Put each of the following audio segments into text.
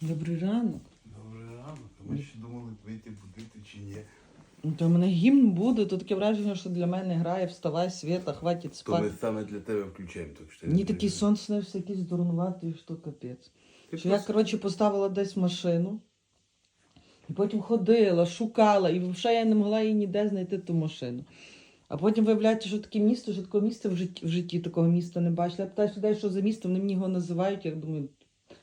Добрий ранок. Добре рано, ми ще думали вийти будити чи ні. Ну, То в мене гімн буде, то таке враження, що для мене грає вставай, світа, хватить То ми саме для тебе включаємо, так що Мені такий сон снився, якийсь дурнуватий, що капець. Ти Що я, просто- коротше, поставила десь машину, і потім ходила, шукала, і взагалі я не могла її ніде знайти ту машину. А потім виявляється, що таке місто, що такого міста в житті, в житті такого міста не бачила. Я питаю людей, що за місто, вони мені його називають. Я думаю,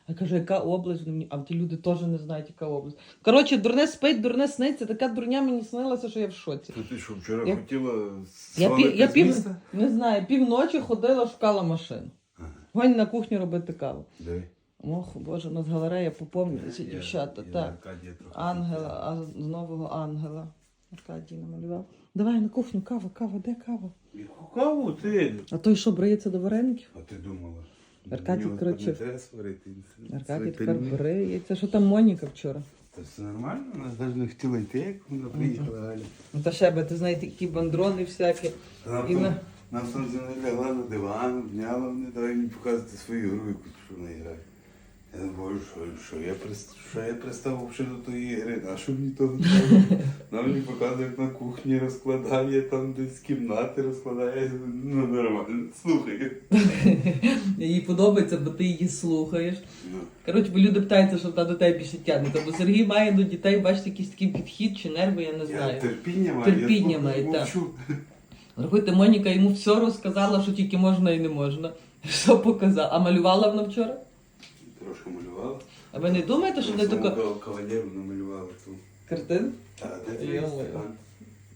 я кажу, яка область? Вони мені, а ті люди теж не знають, яка область. Коротше, дурне спить, дурне сниться. Така дурня мені снилася, що я в шоці. То ти що, вчора Я- хотіла Я, пів, я пів, не знаю, півночі ходила, шукала машину. Ага. Гонь на кухню робити каву. Диви. Ох, боже, у нас галерея поповнюється, Я- дівчата. я так. Аркадія трохи Ангела, а з нового ангела. Аркадій намалював. Давай на кухню, кава, кава, де кава? Яку каву ти? А той що бриється до вареників? А ти думала? Аркадій, коротше. Аркадій тепер бриється. Що там Моніка вчора? Та все нормально, вона навіть не хотіла йти, як вона приїхала Галя. Ну та ще би, ти знаєте, які бандрони всякі. І на- нам не лягла на диван, обняла мене, давай мені показувати свою гру, яку що вона грає. Я думаю, що, що, я, що я пристав взагалі до тої гри, а що мені того треба? Вона мені показує, як на кухні розкладає, там десь кімнати розкладає, ну нормально, слухай. Їй подобається, бо ти її слухаєш. Ну, Коротше, бо люди питаються, що та до тебе більше тягне. Бо Сергій має до дітей, бачите, якийсь такий підхід чи нерви, я не Я знаю. терпіння маю, Терпіння я має, так. Рахуйте, Моніка йому все розказала, що тільки можна і не можна. Що показала? А малювала вона вчора? Трошки малювала. А ви не думаєте, що не тако кавалеру намалювала ту. картин? А де твій Йо-моє. стакан?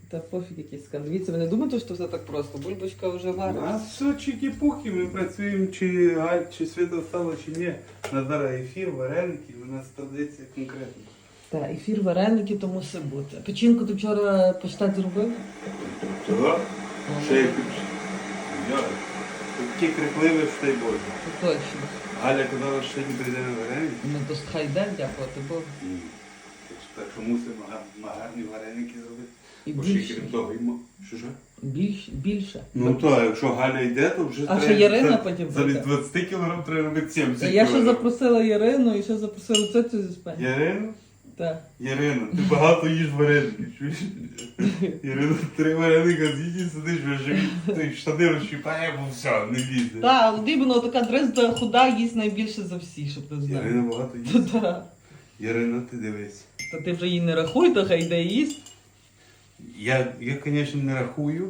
Та пофіг якийсь скан. Дивіться, ви не думаєте, що все так просто? Бульбочка вже У варить. нас все чики-пуки, ми працюємо, чи Галь, чи світло стало, чи ні. На зараз ефір, вареники, у нас традиція конкретна. Так, ефір вареники, то мусить бути. А Печінку ти вчора паштет зробив? Чого? Ще як Я такі крикливі, що й Боже. Точно. Галя казала, що сьогодні прийде на вареники. Ну то хай йде, дякувати Богу. Ні. Що мусимо га- га- гарні вареники зробити. І Бо ще більше. крім того, йому. Що ж? Більш, більше. Ну то, якщо Галя йде, то вже А ще треба- Ярина за- потім Замість прийде. 20 кілограм треба робити 70 Та я ще кілограм. запросила Ярину і ще запросила цю зі Спені. Ярину? Так. Ярина, ти багато їж вареники, чуєш? Ярина, три вареника з'їдь сидиш, вже живі, ти штани розщіпає, бо все, не лізе. Так, Дібно така дрезда худа їсть найбільше за всі, щоб ти знав. Ярина багато їсть. Та, Ярина, ти дивись. Та ти вже її не рахуй, то хай йде їсть. Я, я, звісно, не рахую,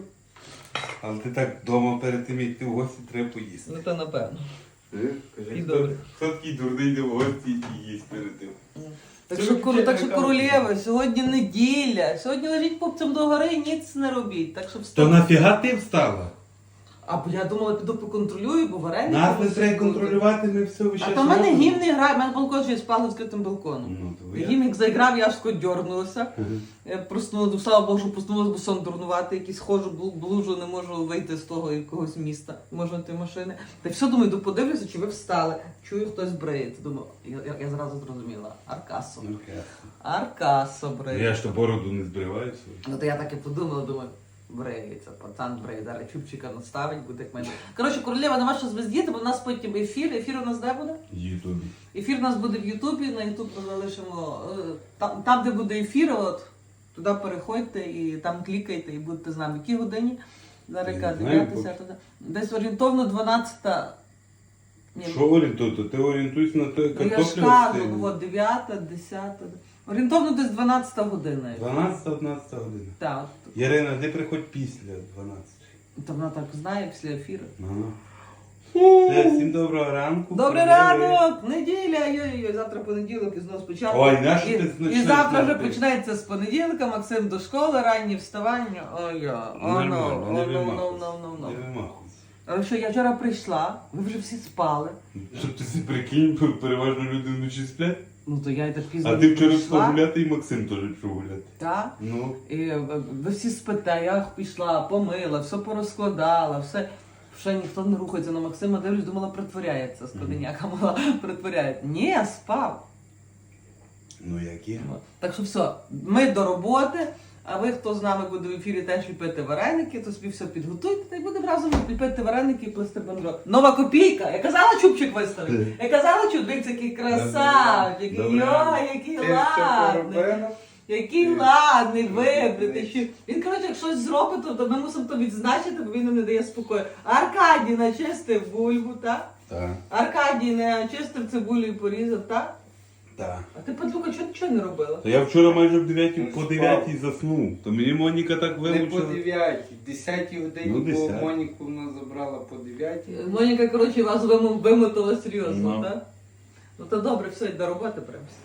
але ти так вдома перед тим, як ти в гості, треба поїсти. Ну то напевно. Е? Кажи, І хто, добре. хто такий дурний йде в гості і їсть перед тим? Так що, кору- так що вчителя сьогодні неділя. Сьогодні лежіть пупцем до гори і ніц не робіть. Так що То встань. нафіга ти встала? А бо я думала, піду поконтролюю, бо вареники. Нас не треба контролювати, ми все А вище. то в мене гімн не грає, в мене балкон ще спав відкритим балконом. Ну, то я. Гімн як заіграв, я аж дьорнулася. Я проснулася, слава Богу, що проснулася, бо сон дурнувати, якийсь ходжу, блу- блужу, не можу вийти з того якогось міста, можу на ті машини. Та все думаю, йду подивлюся, чи ви встали. Чую, хтось бриється. Думаю, я, я, я зразу зрозуміла. Аркасо. Аркасо Ну. Я ж то бороду не збриваю свою. Ну то я так і подумала, думаю, бриється, пацан бриє, зараз чубчика наставить, буде як мене. Коротше, королева, нема що звездіти, бо в нас потім ефір. Ефір у нас де буде? Ютубі. Ефір у нас буде в Ютубі, на Ютуб ми залишимо е, там, там, де буде ефір, от туди переходьте і там клікайте і будете з нами. Які годині? Зараз яка 9, 10, десь орієнтовно 12. Ні, Що орієнтуй? То ти орієнтуйся на те ну, я ж кажу, з тим. от 9, 10. Орієнтовно десь 12 година. 12-11 година. Так, Ярина, ти приходь після 12. то вона так знає після ефіру. Ага. Все, всім доброго ранку. Добрий Привіт. ранок! Неділя! Йой-йой, завтра понеділок і знову спочатку. Ой, нащо і, ти і завтра вже знати? починається з понеділка, Максим до школи, ранні вставання. Ой, я. О, ну, Нормально, не ну, ну, вимахуйся. ну, ну, Не ну. вимахуйся. Але що я вчора прийшла, ви вже всі спали. Щоб ти прикинь, переважно люди вночі сплять. Ну то я й так пізно А ти вчора пішла гуляти і Максим теж пішов гуляти. Так. Ну, І е, ви всі спите, я пішла, помила, все порозкладала, все. Ще ніхто не рухається на Максима, дивлюсь, думала, притворяється. Скотиняка мала притворяється. Ні, спав. Ну як є? Так що все, ми до роботи. А ви, хто з нами буде в ефірі теж ліпити вареники, то собі все підготуйте та й будемо разом ліпити вареники і плести бандро. Нова копійка! Я казала чубчик виставити. Я казала чуб, дивіться, який красавчик, який йой, який ладний. Який ладний, вибритий. Він, коротше, як щось зробить, то, то ми мусимо то відзначити, бо він нам не дає спокою. Аркадій начистив бульбу, так? Так, Аркадій не чистив цибулю і порізав, так? Так. А ти, Петлюка, чого нічого не робила? Та я вчора майже в 9, Ну, по 9 заснув. То мені Моніка так Не по вимучила. 9, в 10 годині, Ну, бо 10. Моніку вона забрала по 9. Моніка, коротше, вас виму- вимотала серйозно, Ну. так? Ну то добре, все, до роботи прямся.